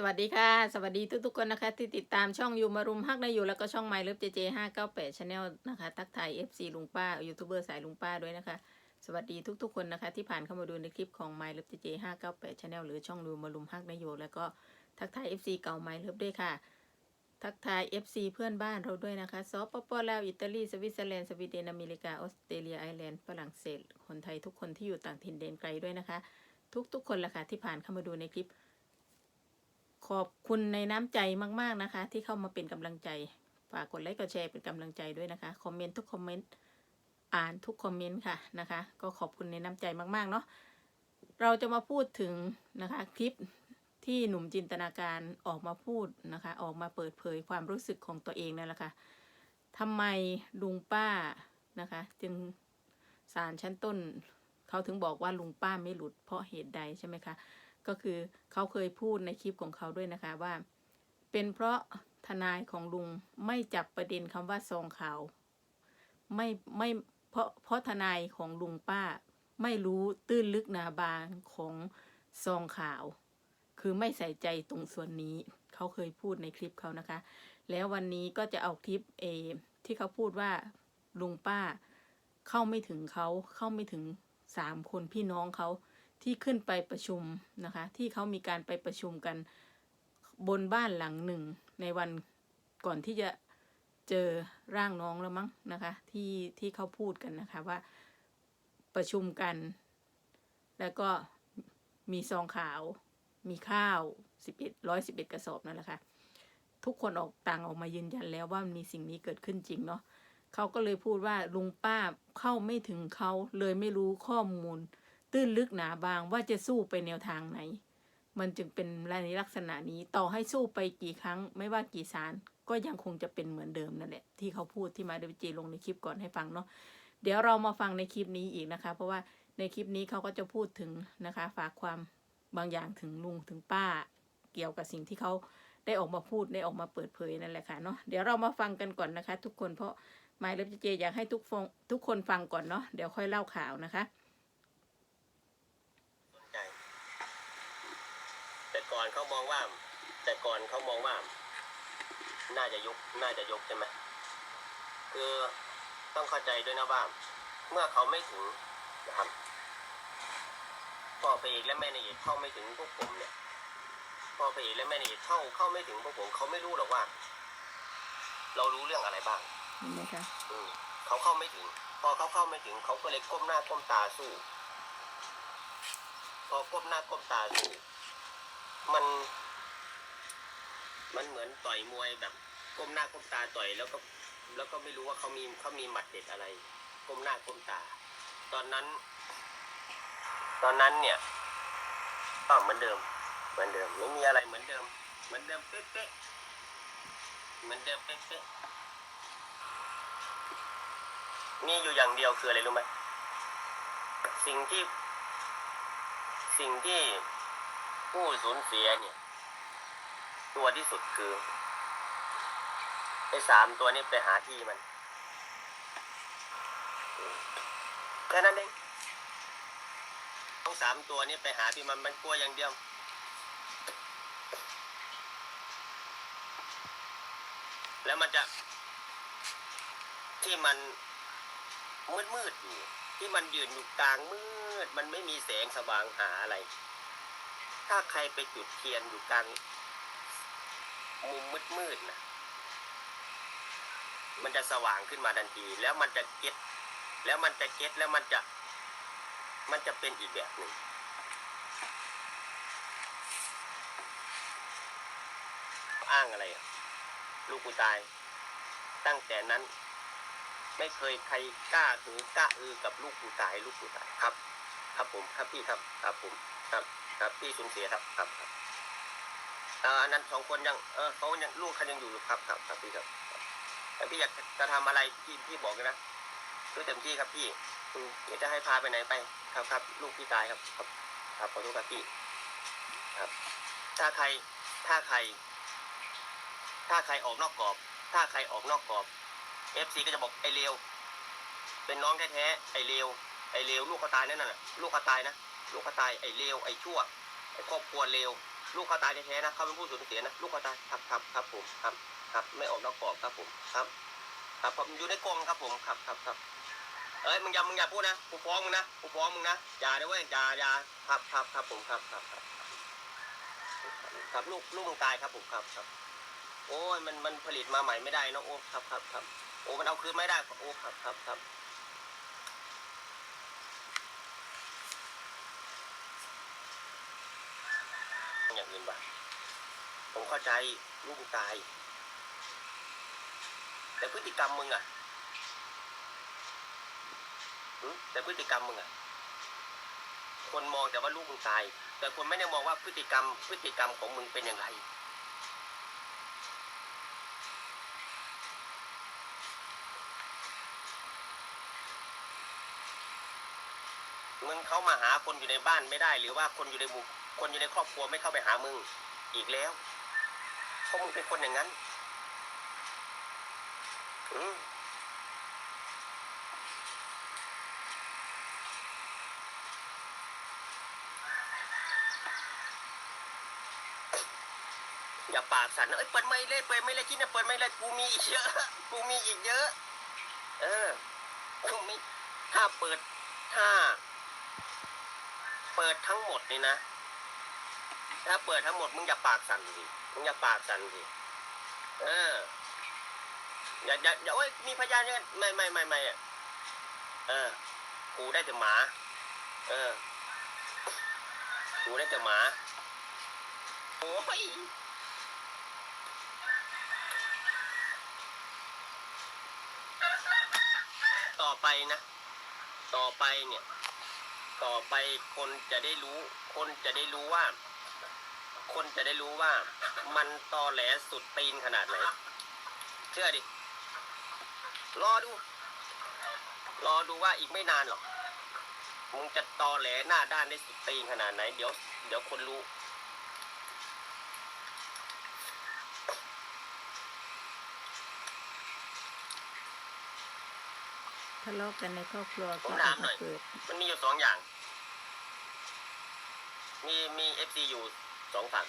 สวัสดีค่ะ สวัสดีทุกๆคนนะคะ ที่ติดตามช่องยูมารุมฮักในอยู่แล้วก็ช่องไมล์เลิฟเจเจห้าเก้าแปดชาแนลนะคะ ทักทาย FC ลุงป้ายูทูบเบอร์สายลุงป้าด้วยนะคะ สวัสดีทุกๆคนนะคะ ที่ผ่านเข้ามาดูในคลิปของไมล์เลิฟเจเจห้าเก้าแปดชาแนลหรือช่องยูมารุมฮักในอยู่แล้วก็ทักทาย FC เก่าไมล์เลิฟด้วยค่ะ ทักทาย FC เพื่อนบ้านเราด้วยนะคะสปปลาวอิตาลีสวิตเซอร์แลนด์สวีเดนอเมริกาออสเตรเลียไอร์แลนด์ฝรั่งเศสคนไทยทุกคนที่อยู่ต่างถิ่นแดนไกลด้วยนะคะ ทุกๆคนละค่ะที่ผ่านเข้ามาดูในคลิป ขอบคุณในน้ำใจมาก ๆนะคะ ที่เข้ามาเป็นกำลังใจฝากกดไลค์กดแชร์เป็นกำลังใจด้วยนะคะคอมเมนต์ทุกคอมเมนต์อ่านทุกคอมเมนต์ค่ะนะคะ ก็ขอบคุณในน้ำใจมากๆเนาะเราจะมาพูดถึงนะคะคลิปที่หนุ่มจินตนาการออกมาพูดนะคะ ออกมาเปิดเผยความรู้สึกของตัวเองนั่นแหละค่ะทำไมลุงป้านะคะจึงศาลชั้นต้น เขาถึงบอกว่าลุงป้าไม่หลุดเพราะเหตุใดใช่ไหมคะ ก็คือเขาเคยพูดในคลิปของเขาด้วยนะคะว่า เป็นเพราะทนายของลุงไม่จับประเด็นคำว่าซองขาวไม่ไม่เพราะเพราะทนายของลุงป้า ไม่รู้ตื้นลึกหนาบางของซองขาว คือไม่ใส่ใจตรงส่วนนี้ เขาเคยพูดในคลิปเขานะคะ แล้ววันนี้ก็จะเอาคลิปเอที่เขาพูดว่าลุงป้า เข้าไม่ถึงเขาเข้าไม่ถึงสามคนพี่น้องเขา ที่ขึ้นไปประชุมนะคะ ที่เขามีการไปประชุมกันบนบ้านหลังหนึ่ง ในวันก่อนที่จะเจอร่างน้องแล้วมั้งนะคะ ที่ที่เขาพูดกันนะคะว่าประชุมกัน แล้วก็มีซองขาว มีข้าวสิบเอ็ดร้อยสิบเอ็ดกระสอบนั่นแหละค่ะทุกคนออกต่างออกมายืนยันแล้วว่ามีสิ่งนี้เกิดขึ้นจริงเนาะเขาก็เลยพูดว่าลุงป้าเข้าไม่ถึงเขาเลยไม่รู้ข้อมูล ตื้นลึกหนาบางว่าจะสู้ไปแนวทางไหน มันจึงเป็นในลักษณะนี้ต่อให้สู้ไปกี่ครั้ง ไม่ว่ากี่สารก็ยังคงจะเป็นเหมือนเดิมนั่นแหละ ที่เขาพูดที่มาเดวิจีลงในคลิปก่อนให้ฟังเนาะเดี๋ยวเรามาฟังในคลิปนี้อีกนะคะ เพราะว่าในคลิปนี้เขาก็จะพูดถึงนะคะ ฝากความบางอย่างถึงลุงถึงป้า เกี่ยวกับสิ่งที่เขาได้ออกมาพูดได้ออกมาเปิดเผยนั่นแหละค่ะเนาะเดี๋ยวเรามาฟังกันก่อนนะคะ ทุกคนเพราะหมายเลฟเจอยากให้ทุกฟงทุกคนฟังก่อนเนาะเดี๋ยวค่อยเล่าข่าวนะคะ ใจแต่ก่อน เขามองว่า แต่ก่อนเขามองว่า น่าจะยกน่าจะยกใช่ไหมคือต้องเข้าใจด้วยนะว่า เมื่อเขาไม่ถึงนะครับพ่อพระเอกและแม่นางเอกเข้าไม่ถึงพวกผมเนี่ยพ่อพระเอกและแม่นางเอกเข้าเข้าไม่ถึงพวกผมเขาไม่รู้หรอกว่า เรารู้เรื่องอะไรบ้างเห็นไหมคะอืมเขาเข้าไม่ถึง พอเขาเข้าไม่ถึงเขาก็เลยก้มหน้าก้มตาสู้ พอก้มหน้าก้มตาสู้ มัน มันเหมือนต่อยมวยแบบก้มหน้าก้มตาต่อยแล้วก็ แล้วก็ไม่รู้ว่าเขามีเขามีหมัดเด็ดอะไร ก้มหน้าก้มตา ตอนนั้น ตอนนั้นเนี่ยก็เหมือนเดิม เหมือนเดิมไม่มีอะไรเหมือนเดิม เหมือนเดิมเป๊ะๆเหมือนเดิมเป๊ะๆมีอยู่อย่างเดียวคืออะไรรู้ไหมสิ่งที่ สิ่งที่ ผู้สูญเสียเนี่ย ตัวที่สุดคือไอ้สามตัวนี้ไปหาที่มันแค่นั้นเองต้องสามตัวนี้ไปหาที่มันมันกลัวอย่างเดียวแล้วมันจะที่มันมืดมืดอยู่ที่มันยืนอยู่กลางมืด มันไม่มีแสงสว่างหาอะไร ถ้าใครไปจุดเทียนอยู่กลางมุมมืดๆนะมันจะสว่างขึ้นมาทันที แล้วมันจะเก็ตแล้วมันจะเก็ตแล้วมันจะ มันจะเป็นอีกแบบหนึ่งอ้างอะไรอะลูกกูตาย ตั้งแต่นั้น ไม่เคยใครกล้าหือกล้าอือกับลูกกูตาย ลูกกูตายครับ ครับผมครับพี่ครับครับผมครับ ครับพี่สูญเสียครับครับครับเอ่ออันนั้นสองคนยังเออเขายังลูกเขายังอยู่ครับครับครับพี่ครับครับแต่พี่อยากจะทำอะไรพี่พี่บอกเลยนะด้วยเต็มที่ครับพี่อืมเดี๋ยวจะให้พาไปไหนไป ครับครับ ลูกพี่ตายครับ ครับครับขอโทษครับพี่ ครับ ถ้าใครถ้าใคร ถ้าใครออกนอกกรอบ ถ้าใครออกนอกกรอบเอฟซีก็จะบอกไอเลวเป็นน้องแท้ๆไอเลวไอเลวลูกเขาตายนั่นน่ะ ลูกเขาตายนะ ลูกเขาตายไอ้เลวไอ้ชั่วไอ้ครอบครัวเลวลูกเขาตายแท้ๆนะเขาเป็นผู้สูญเสียนะลูกเขาตายครับครับครับผมครับครับไม่ออกนอกกรอบครับผมครับ ครับผมอยู่ในกรงครับผมครับครับครับเอ้ยมึงอย่ามึงอย่าพูดนะกูฟ้องมึงนะกูฟ้องมึงนะอย่าเลยเว้ยอย่าอย่าครับครับครับผมครับครับครับครับลูกลูกมึงตายครับผมครับครับ โอ้ยมันมันผลิตมาใหม่ไม่ได้นะโอ้ครับครับครับโอ้มันเอาคืนไม่ได้โอ้ครับครับครับ อย่างอื่นบ้างผมเข้าใจลูกมึงตาย แต่พฤติกรรมมึงอะแต่พฤติกรรมมึงอะ คนมองแต่ว่าลูกมึงตาย แต่คนไม่ได้มองว่าพฤติกรรม พฤติกรรมของมึงเป็นอย่างไรมึงเข้ามาหาคนอยู่ในบ้านไม่ได้ หรือว่าคนอยู่ในหมู่ คนอยู่ในครอบครัวไม่เข้าไปหามึงอีกแล้วเพราะมึงเป็นคนอย่างนั้นอืมอย่าปากสั่นนะเอ้ยเปิดไม่เลยเปิดไม่เลยคิดนะเปิดไม่เลยกูมีอีกเยอะกูมีอีกเยอะ เออกูมีถ้าเปิดถ้า เปิดทั้งหมดนี่นะ ถ้าเปิดทั้งหมดมึงอย่าปากสั่นสิมึงอย่าปากสั่นสิเอออย่าอย่าอย่าโอ้ยมีพยานยังไงไม่ไม่ไม่ไม่เออกูได้แต่หมา เออกูได้แต่หมาโอ้ยต่อไปนะ ต่อไปเนี่ย ต่อไปคนจะได้รู้ คนจะได้รู้ว่า คนจะได้รู้ว่ามันตอแหลสุดตีนขนาดไหน เชื่อดิ รอดู รอดูว่าอีกไม่นานหรอก มึงจะตอแหลหน้าด้านได้สุดตีนขนาดไหน เดี๋ยว เดี๋ยวคนรู้ทะเลาะกันในครอบครัวผมก็ถาอามหน่มาอยเปิด มันมีอยู่สองอย่าง มีมีเอฟซีอยู่ สองฝั่ง